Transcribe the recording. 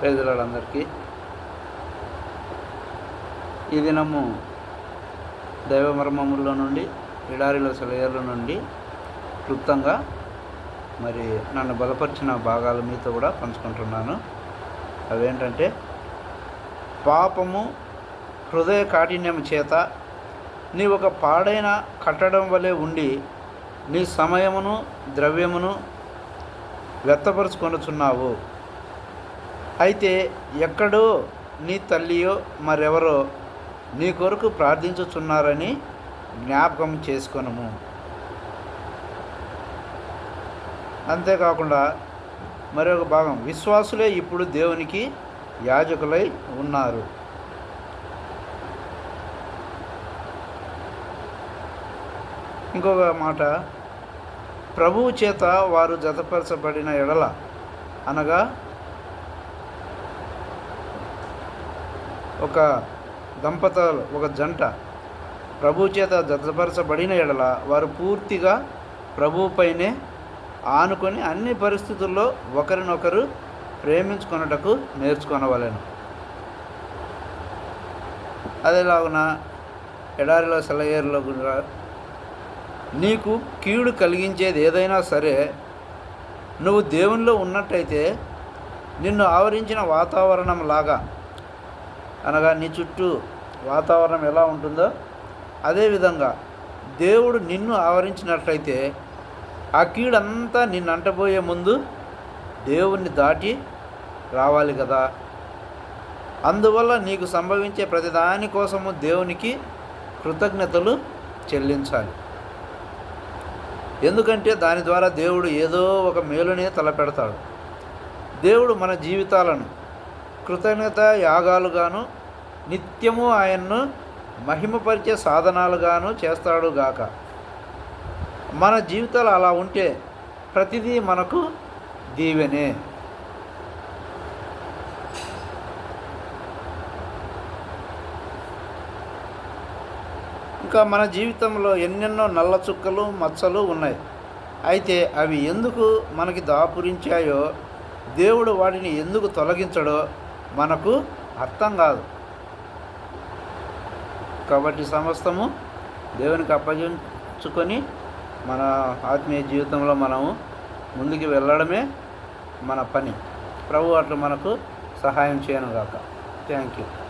పేదలందరికీ ఈ దినము దైవ మర్మముల్లో నుండి ఎడారిలో సెలయర్ల నుండి క్లుప్తంగా మరి నన్ను బలపరిచిన భాగాలు మీతో కూడా పంచుకుంటున్నాను. అవేంటంటే పాపము హృదయ కాఠిన్యం చేత నీ ఒక పాడైన కట్టడం వలె ఉండి నీ సమయమును ద్రవ్యమును వ్యక్తపరుచుకొనుచున్నావు. అయితే ఎక్కడో నీ తల్లియో మరెవరో నీ కొరకు ప్రార్థించుచున్నారని జ్ఞాపకం చేసుకొనము. అంతేకాకుండా మరొక భాగం విశ్వాసులే ఇప్పుడు దేవునికి యాజకులై ఉన్నారు. ఇంకొక మాట ప్రభువు చేత వారు జతపరచబడిన ఎడల అనగా ఒక దంపతులు ఒక జంట ప్రభు చేత జతపరచబడిన ఎడల వారు పూర్తిగా ప్రభుపైనే ఆనుకొని అన్ని పరిస్థితుల్లో ఒకరినొకరు ప్రేమించుకొనుటకు నేర్చుకొనవలెను. అదేలాగున ఎడారిలో సెలయేరులో కూడా నీకు కీడు కలిగించేది ఏదైనా సరే నువ్వు దేవునిలో ఉన్నట్టయితే నిన్ను ఆవరించిన వాతావరణం లాగా అనగా నీ చుట్టూ వాతావరణం ఎలా ఉంటుందో అదేవిధంగా దేవుడు నిన్ను ఆవరించినట్లయితే ఆ కీడంతా నిన్ను అంటబోయే ముందు దేవుణ్ణి దాటి రావాలి కదా. అందువల్ల నీకు సంభవించే ప్రతిదాని కోసము దేవునికి కృతజ్ఞతలు చెల్లించాలి. ఎందుకంటే దాని ద్వారా దేవుడు ఏదో ఒక మేలునే తలపెడతాడు. దేవుడు మన జీవితాలను కృతజ్ఞత యాగాలుగాను నిత్యము ఆయన్ను మహిమపరిచే సాధనాలుగాను చేస్తాడు గాక. మన జీవితాలు అలా ఉంటే ప్రతిదీ మనకు దీవెనే. ఇంకా మన జీవితంలో ఎన్నెన్నో నల్ల చుక్కలు మచ్చలు ఉన్నాయి. అయితే అవి ఎందుకు మనకి దాపురించాయో దేవుడు వాటిని ఎందుకు తొలగించడో మనకు అర్థం కాదు. కాబట్టి సమస్తము దేవునికి అప్పగించుకొని మన ఆత్మీయ జీవితంలో మనము ముందుకు వెళ్ళడమే మన పని. ప్రభు అట్లు మనకు సహాయం చేయను గాక థ్యాంక్ యూ